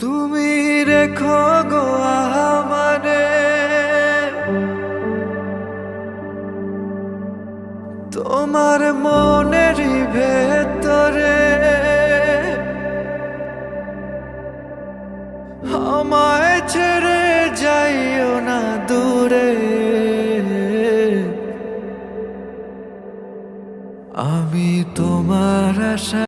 তুমি রেখো গো আমারে। তোমার মনের ভেতরে আমায় ছেড়ে যাইও না দূরে। আমি তোমার আশা